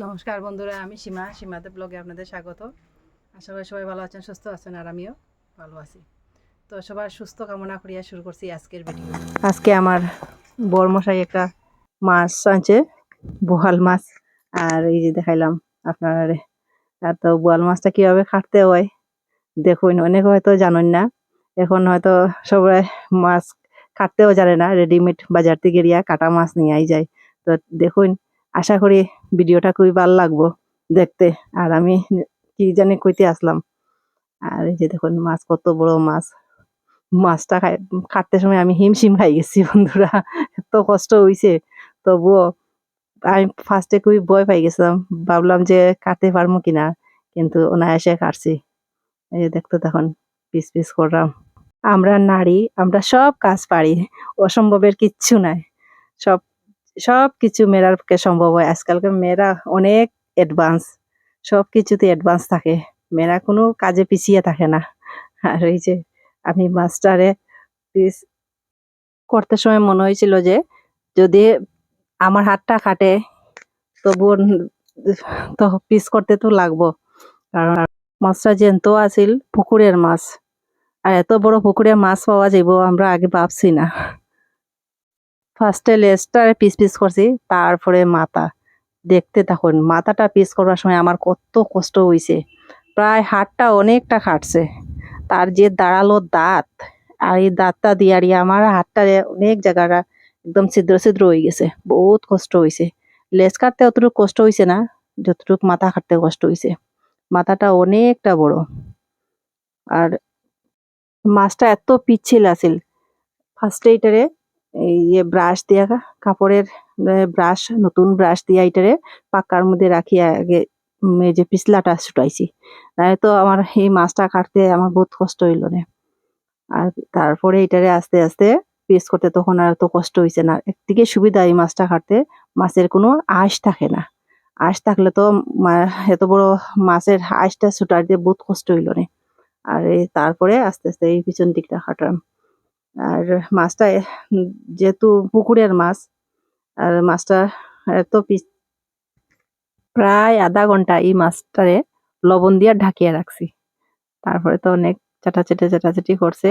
নমস্কার বন্ধুরা, আমি সীমা, সীমাতে ব্লগে আপনাদের স্বাগত। আশা করি সবাই ভালো আছেন, সুস্থ আছেন, আর আমিও ভালো আছি। তো সবার সুস্থ কামনা করিয়া শুরু করছি আজকের ভিডিও আজকে আমার বরমশাই একটা মাছ আনছে, বোয়াল মাছ। আর এই যে দেখাইলাম আপনার আর তো বোয়াল মাছটা কীভাবে কাটতে হয়? দেখুন, অনেক হয়তো জানেন না। এখন হয়তো সবাই মাছ কাটতেও জানে না রেডিমেড বাজার থেকে গিয়া কাটা মাছ নিয়ে যায়। তো দেখুন আশা করি ভিডিওটা খুবই ভালো লাগবো দেখতে। আর আমি কি জানি কইতে আসলাম। আর এই যে দেখুন, মাছ কত বড় মাছ। মাছটা খাই, কাটতে সময় আমি হিমশিম খাই গেছি বন্ধুরা। এত কষ্ট হইছে। তবুও আমি ফার্স্টে খুবই ভয় পাই গেছিলাম। ভাবলাম যে কাটতে পারব কিনা, কিন্তু অনায়াসে কাটছি। এই যে দেখতে তখন পিস পিস করলাম। আমরা নারী, আমরা সব কাজ পারি। অসম্ভবের কিচ্ছু নাই। সব সব কিছু মেয়েরার পক্ষে সম্ভব হয়। আজকালকার মেয়েরা অনেক অ্যাডভান্স সব কিছুতে অ্যাডভান্স থাকে। মেয়েরা কোনো কাজে পিছিয়ে থাকে না। আর এই যে আমি মাস্টারে পিস করতে সময় মনে হয়েছিল যে যদি আমার হাতটা কাটে, তবুও তো পিস করতে তো লাগবো। কারণ মাছটা জ্যান্ত আছিল, পুকুরের মাছ। আর এত বড় পুকুরে মাছ পাওয়া যাইব আমরা আগে ভাবছি না। ফার্স্টে লেজটারে পিস পিস করছি, তারপরে মাথা। দেখতে থাকুন, মাথাটা পিস করার সময় আমার কত কষ্ট হয়েছে প্রায় হাতটা অনেকটা খাটছে। তার যে দাঁড়াল দাঁত, আর এই দাঁতটা দিয়ে আর আমার হাতটা অনেক জায়গাটা একদম ছিদ্র ছিদ্র হয়ে গেছে। বহুত কষ্ট হয়েছে লেজ কাটতে অতটুকু কষ্ট হয়েছে না, যতটুকু মাথা কাটতে কষ্ট হয়েছে মাথাটা অনেকটা বড়। আর মাছটা এত পিচ্ছিল আছিল। ফার্স্টে এটারে এই ইয়ে ব্রাশ দিয়া কাপড়ের ব্রাশ নতুন ব্রাশ দিয়া এটারে পাক্কার মধ্যে রাখিয়া আগে এই যে পিছলাটা ছুটাইছি। তো আমার এই মাছটা কাটতে আমার বহুত কষ্ট হইল না। আর তারপরে এটারে আস্তে আস্তে পিস করতে তখন আর তো কষ্ট হয়েছে না। একদিকে সুবিধা এই মাছটা কাটতে, মাছের কোনো আঁশ থাকে না। আঁশ থাকলে তো এত বড় মাছের আঁশটা ছুটাইতে বহুত কষ্ট হইল না। আর তারপরে আস্তে আস্তে এই পিছন দিকটা কাটলাম আর মাছটা যেহেতু পুকুরের মাছ, আর মাছটা এত পিস প্রায় আধা ঘণ্টা এই মাছটারে লবণ দিয়ে ঢাকিয়ে রাখছি। তারপরে তো অনেক চাটাচাটি চাটাচাটি করছে।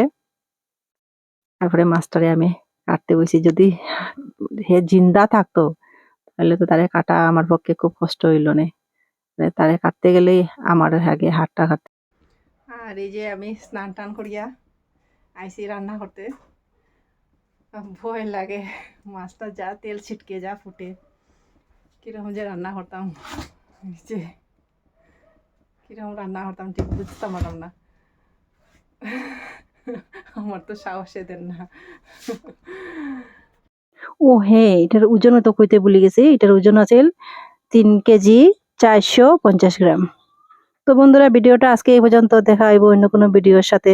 তারপরে মাছটারে আমি কাটতে বসি যদি হে জিন্দা থাকতো, তাহলে তো তারে কাটা আমার পক্ষে খুব কষ্ট হইল না। তারে কাটতে গেলেই আমার আগে হাতটা কাটতে আর এই যে আমি স্নান টান করিয়া আইসি রান্না করতে। ভয় লাগে। মাছটা যা তেল ছিটকে, যা ফুটে। কীরকম যে রান্না করতাম। যে কীরকম রান্না করতাম ঠিক বুঝতে পারলাম না। আমার তো সাহসে দেন না। ও হ্যাঁ এটার ওজন তো কইতে ভুলে গেছি। এটার ওজন আছে তিন কেজি চারশো পঞ্চাশ গ্রাম। তো বন্ধুরা, ভিডিওটা আজকে এই পর্যন্ত। দেখা হইব অন্য কোনো ভিডিওর সাথে।